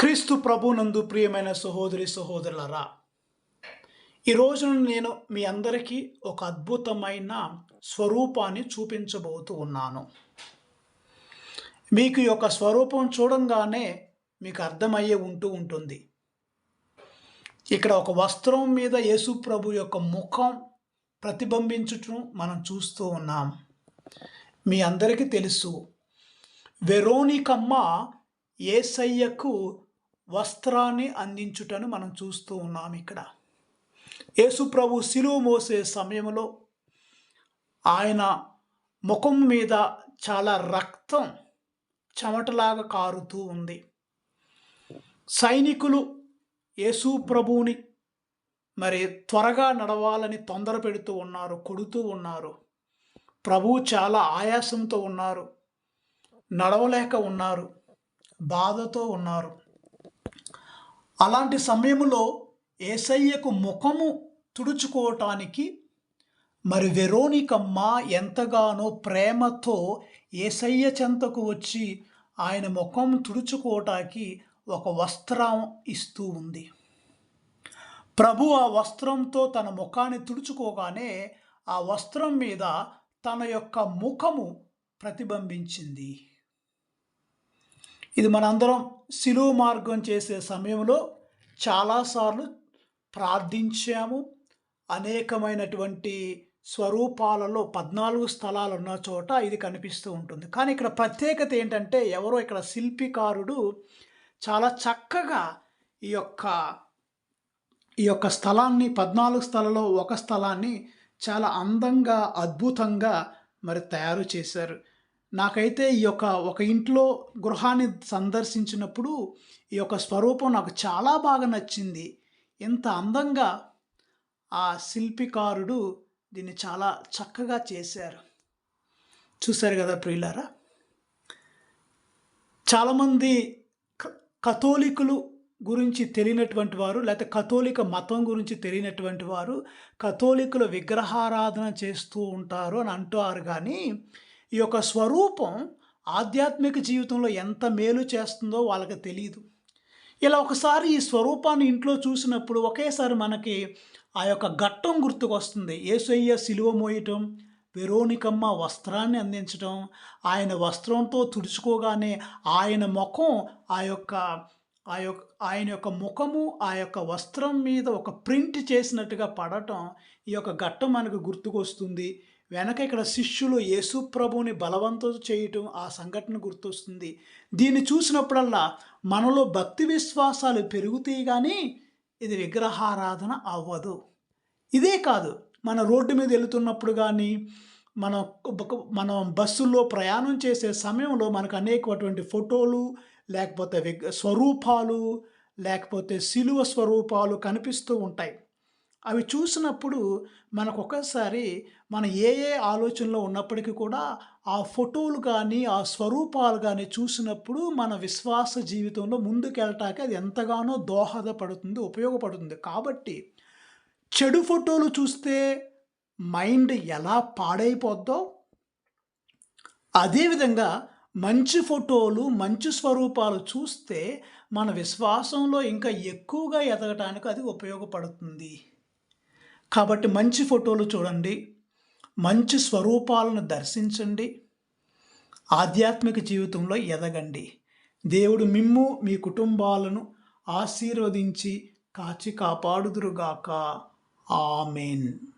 క్రీస్తు ప్రభునందు ప్రియమైన సహోదరి సహోదరులరా ఈరోజు నేను మీ అందరికీ ఒక అద్భుతమైన స్వరూపాన్ని చూపించబోతూ ఉన్నాను. మీకు ఈ యొక్క స్వరూపం చూడంగానే మీకు అర్థమయ్యే ఉంటూ ఉంటుంది. ఇక్కడ ఒక వస్త్రం మీద యేసు ప్రభు యొక్క ముఖం ప్రతిబింబించటం మనం చూస్తూ ఉన్నాం. మీ అందరికీ తెలుసు వెరోనికమ్మ ఏసయ్యకు వస్త్రాన్ని అందించుటను మనం చూస్తూ ఉన్నాం ఇక్కడ. యేసుప్రభు శిలువ మోసే సమయంలో ఆయన ముఖం మీద చాలా రక్తం చెమటలాగా కారుతూ ఉంది. సైనికులు యేసు ప్రభువుని మరి త్వరగా నడవాలని తొందర పెడుతూ ఉన్నారు కొడుతూ ఉన్నారు. ప్రభువు చాలా ఆయాసంతో ఉన్నారు నడవలేక ఉన్నారు బాధతో ఉన్నారు. అలాంటి సమయంలో ఏసయ్యకు ముఖము తుడుచుకోవటానికి మరి వెరోనికమ్మ ఎంతగానో ప్రేమతో ఏసయ్య చెంతకు వచ్చి ఆయన ముఖం తుడుచుకోవటానికి ఒక వస్త్రం ఇస్తూ ఉంది. ప్రభు ఆ వస్త్రంతో తన ముఖాన్ని తుడుచుకోగానే ఆ వస్త్రం మీద తన యొక్క ముఖము ప్రతిబింబించింది. ఇది మనందరం శిలువ మార్గం చేసే సమయంలో చాలాసార్లు ప్రార్థించాము. అనేకమైనటువంటి స్వరూపాలలో పద్నాలుగు స్థలాలు ఉన్న చోట ఇది కనిపిస్తూ ఉంటుంది. కానీ ఇక్కడ ప్రత్యేకత ఏంటంటే ఎవరో ఇక్కడ శిల్పికారుడు చాలా చక్కగా ఈ యొక్క ఈ యొక్క స్థలాన్ని పద్నాలుగు స్థలంలో ఒక స్థలాన్ని చాలా అందంగా అద్భుతంగా మరి తయారు చేశారు. నాకైతే ఈ యొక్క ఒక ఇంట్లో గృహాన్ని సందర్శించినప్పుడు ఈ యొక్క స్వరూపం నాకు చాలా బాగా నచ్చింది. ఎంత అందంగా ఆ శిల్పికారుడు దీన్ని చాలా చక్కగా చేశారు. చూశారు కదా ప్రియులారా? చాలామంది కథోలికులు గురించి తెలియనటువంటి వారు లేకపోతే కథోలిక మతం గురించి తెలియనటువంటి వారు కథోలికుల విగ్రహారాధన చేస్తూ ఉంటారు అని అంటారు కానీ ఈ యొక్క స్వరూపం ఆధ్యాత్మిక జీవితంలో ఎంత మేలు చేస్తుందో వాళ్ళకి తెలియదు ఇలా ఒకసారి ఈ స్వరూపాన్ని ఇంట్లో చూసినప్పుడు ఒకేసారి మనకి ఆ యొక్క ఘట్టం గుర్తుకొస్తుంది. ఏసయ్య సిలువ మోయటం వెరోనికమ్మ వస్త్రాన్ని అందించడం ఆయన వస్త్రంతో తుడుచుకోగానే ఆయన ముఖం ఆ యొక్క ఆ యొక్క ఆయన యొక్క ముఖము ఆ యొక్క వస్త్రం మీద ఒక ప్రింట్ చేసినట్టుగా పడటం ఈ యొక్క ఘట్టం మనకు గుర్తుకొస్తుంది. వెనక ఇక్కడ శిష్యులు యేసు ప్రభువుని బలవంతం చేయటం ఆ సంఘటన గుర్తొస్తుంది. దీన్ని చూసినప్పుడల్లా మనలో భక్తి విశ్వాసాలు పెరుగుతాయి కానీ ఇది విగ్రహారాధన అవ్వదు. ఇదే కాదు మన రోడ్డు మీద వెళుతున్నప్పుడు కానీ మన మనం బస్సుల్లో ప్రయాణం చేసే సమయంలో మనకు అనేకటువంటి ఫోటోలు లేకపోతే విగ్ స్వరూపాలు లేకపోతే శిలువ స్వరూపాలు కనిపిస్తూ ఉంటాయి. అవి చూసినప్పుడు మనకు ఒక్కసారి మన ఏ ఏ ఆలోచనలో ఉన్నప్పటికీ కూడా ఆ ఫోటోలు కానీ ఆ స్వరూపాలు కానీ చూసినప్పుడు మన విశ్వాస జీవితంలో ముందుకెళ్ళటానికి అది ఎంతగానో దోహదపడుతుంది ఉపయోగపడుతుంది. కాబట్టి చెడు ఫోటోలు చూస్తే మైండ్ ఎలా పాడైపోద్దో అదేవిధంగా మంచి ఫోటోలు మంచి స్వరూపాలు చూస్తే మన విశ్వాసంలో ఇంకా ఎక్కువగా ఎదగటానికి అది ఉపయోగపడుతుంది. కాబట్టి మంచి ఫోటోలు చూడండి. మంచి స్వరూపాలను దర్శించండి. ఆధ్యాత్మిక జీవితంలో ఎదగండి. దేవుడు మిమ్ము మీ కుటుంబాలను ఆశీర్వదించి కాచి కాపాడుదురుగాక. ఆమెన్.